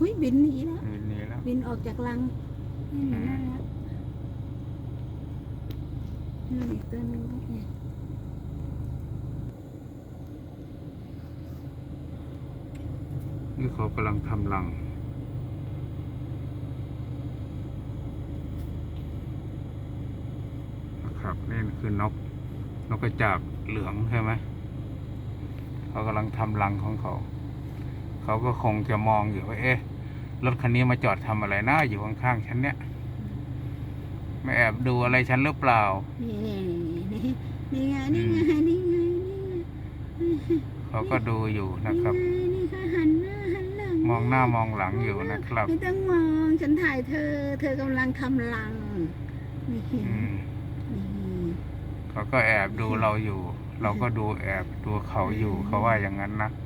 อุ้ยบินหนีแล้วบินหนี้แล้วบินออกจากรังนี่หนีนั่นแล้วนั่นอีกตัวหนึงก็เนี่ยนี่เขากำลังทำรังนะครับนี่คือนกนกกระจาบเหลืองใช่ไหมเขากำลังทำรังของเขา เขาก็คงจะมองอยู่ว่าเอ๊ะรถคันนี้มาจอดทำอะไรนะอยู่ข้างๆฉันเนี่ยไม่แอบดูอะไรฉันหรือเปล่า นี่นี่นี่ไงนี่ไงนี่ไงนี่ไงเขาก็ดูอยู่นะครับนี่ไงนี่ค่ะหันหน้าหันหลังมองหน้ามองหลังอยู่นะครับไม่ต้องมองฉันถ่ายเธอ เธอกำลังทำรังนี่อืมนี่เขาก็แอบดูเราอยู่ เราก็ดูแอบดูเขาอยู่เขาว่าอย่างนั้นนะอืม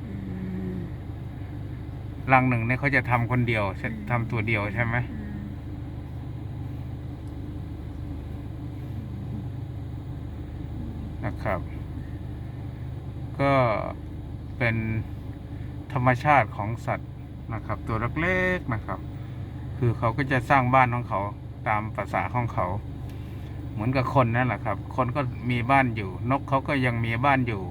รังหนึ่งเนี่ยเขาจะทำคนเดียวใช่ทำตัวเดียวใช่ไหมนะครับ ก็เป็นธรรมชาติของสัตว์นะครับ ตัวเล็กๆนะครับ คือเขาก็จะสร้างบ้านของเขาตามภาษาของเขา เหมือนกับคนนั่นแหละครับ คนก็มีบ้านอยู่ นกเขาก็ยังมีบ้านอยู่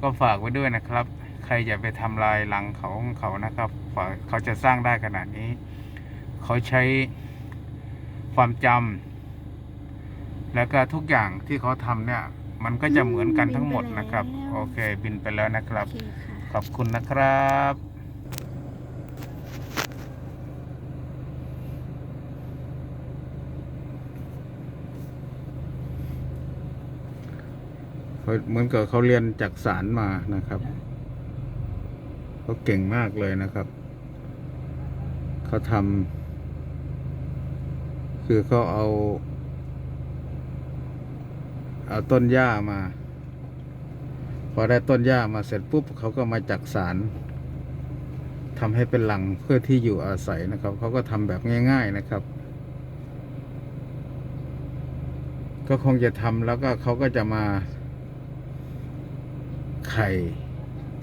ก็ฝากไว้ด้วยนะครับ ใครอย่าไปทำลายรังเขาของเขานะครับฝากเขาจะสร้างได้ขนาดนี้ เขาใช้ความจำแล้วก็ทุกอย่างที่เขาทำเนี่ย มันก็จะเหมือนกันทั้งหมดนะครับ โอเค บินไปแล้วนะครับโอเคค่ะขอบคุณนะครับเหมือนกับเขาเรียนจากสารมานะครับ เขาเก่งมากเลยนะครับ เขาทำคือเขาเอา เอาต้นหญ้ามา พอได้ต้นหญ้ามาเสร็จปุ๊บเขาก็มาจักสารทำให้เป็นหลังเพื่อที่อยู่อาศัยนะครับ เขาก็ทำแบบง่าย ๆนะครับ ก็คงจะทำแล้วก็เขาก็จะมาไข่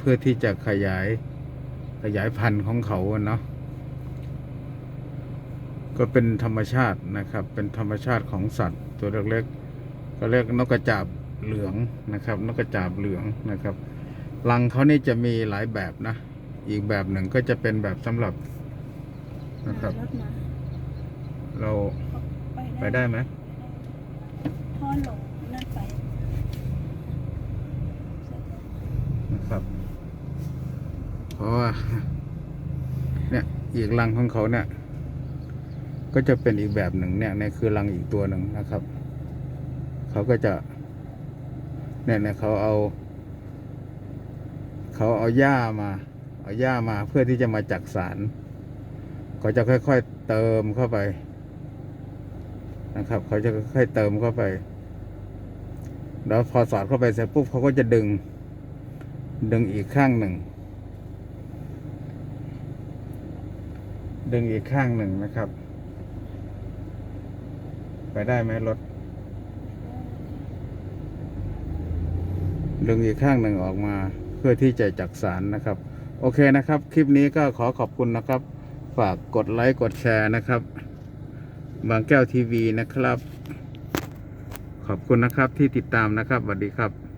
เพื่อที่จะขยายขยายพันธุ์ของเขาอะเนาะก็เป็นธรรมชาตินะครับ เป็นธรรมชาติของสัตว์ ตัวเล็กๆก็เรียกนกกระจาบเหลืองนะครับ นกกระจาบเหลืองนะครับรังเขานี่จะมีหลายแบบนะ อีกแบบหนึ่งก็จะเป็นแบบสำหรับนะครับรถมาเราไปได้ไหมพ่อหลงนั่นไปนะครับเพ ราะว่าเนี่ยอีกรังของเขาเนี่ย ก็จะเป็นอีกแบบหนึ่งเนี่ยเนี่ยคือรังอีกตัวหนึ่งนะครับ เขาก็จะเนี่ยเนี่ยเขาเอา เขาเอาหญ้ามา เอาหญ้ามาเพื่อที่จะมาจักสารเขาจะค่อยๆเติมเข้าไป นะครับ เขาจะค่อยๆเติมเข้าไป แล้วพอสอดเข้าไปเสร็จปุ๊บเขาก็จะดึง ดึงอีกข้างหนึ่ง ดึงอีกข้างหนึ่งนะครับ ไปได้ไหมรถ ดึงอีกข้างหนึ่งออกมา เพื่อที่จะจักสารนะครับ โอเคนะครับ คลิปนี้ก็ขอขอบคุณนะครับ ฝากกดไลค์กดแชร์นะครับ บางแก้วทีวีนะครับ ขอบคุณนะครับที่ติดตามนะครับสวัสดีครับ